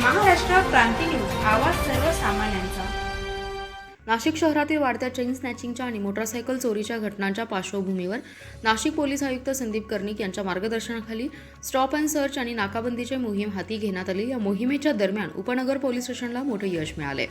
क्रांती news आवाज सर्वसामान्यांचा. नाशिक शहरातील वाढत्या चेन स्नॅचिंगच्या आणि मोटारसायकल चोरीच्या घटनांच्या पार्श्वभूमीवर नाशिक पोलीस आयुक्त संदीप कर्णिक यांच्या मार्गदर्शनाखाली स्टॉप अँड सर्च आणि नाकाबंदीची मोहीम हाती घेण्यात आली. या मोहिमेच्या दरम्यान उपनगर पोलीस स्टेशनला मोठे यश मिळाले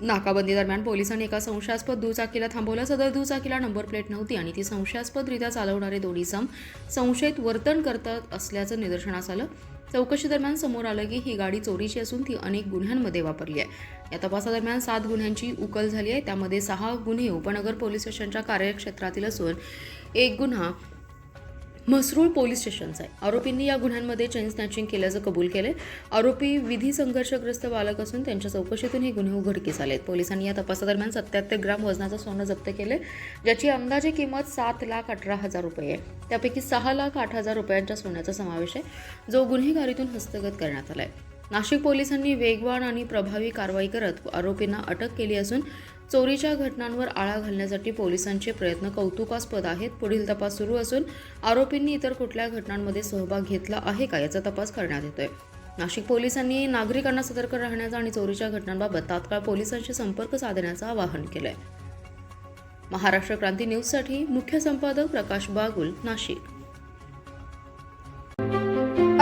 नाकाबंदी दरम्यान पोलिसांनी एका संशयास्पद दुचाकीला थांबवलं. सदर दुचाकीला नंबर प्लेट नव्हती आणि ती संशयास्पदरित्या चालवणारे दोन्ही सम संशयित वर्तन करत असल्याचं निदर्शनास आलं. चौकशी दरम्यान समोर आलं की ही गाडी चोरीची असून ती अनेक गुन्ह्यांमध्ये वापरली आहे. या तपासादरम्यान सात गुन्ह्यांची उकल झाली आहे. त्यामध्ये सहा गुन्हे उपनगर पोलीस स्टेशनच्या कार्यक्षेत्रातील असून एक गुन्हा म्हसरूळ पोलीस स्टेशनचा आहे. आरोपींनी या गुन्ह्यांमध्ये चेन स्नॅचिंग केल्याचं कबूल केले आरोपी विधी संघर्षग्रस्त बालक असून त्यांच्या चौकशीतून हे गुन्हे उघडकीस आलेत. पोलिसांनी या तपासादरम्यान सत्याहत्तर ग्राम वजनाचं सोनं जप्त केले ज्याची अंदाजे किंमत सात लाख अठरा हजार रुपये आहे. त्यापैकी सहा लाख आठ हजार रुपयांच्या सोन्याचा समावेश आहे जो गुन्हेगारीतून हस्तगत करण्यात आला आहे नाशिक पोलिसांनी वेगवान आणि प्रभावी कारवाई करत आरोपींना अटक केली असून चोरीच्या घटनांवर आळा घालण्यासाठी पोलिसांचे प्रयत्न कौतुकास्पद आहेत. पुढील तपास सुरू असून आरोपींनी इतर कुठल्या घटनांमध्ये सहभाग घेतला आहे का याचा तपास करण्यात येतोय. नाशिक पोलिसांनी नागरिकांना सतर्क राहण्याचा आणि चोरीच्या घटनांबाबत तात्काळ पोलिसांशी संपर्क साधण्याचं आवाहन केलंय. महाराष्ट्र क्रांती न्यूजसाठी मुख्य संपादक प्रकाश बागुल नाशिक.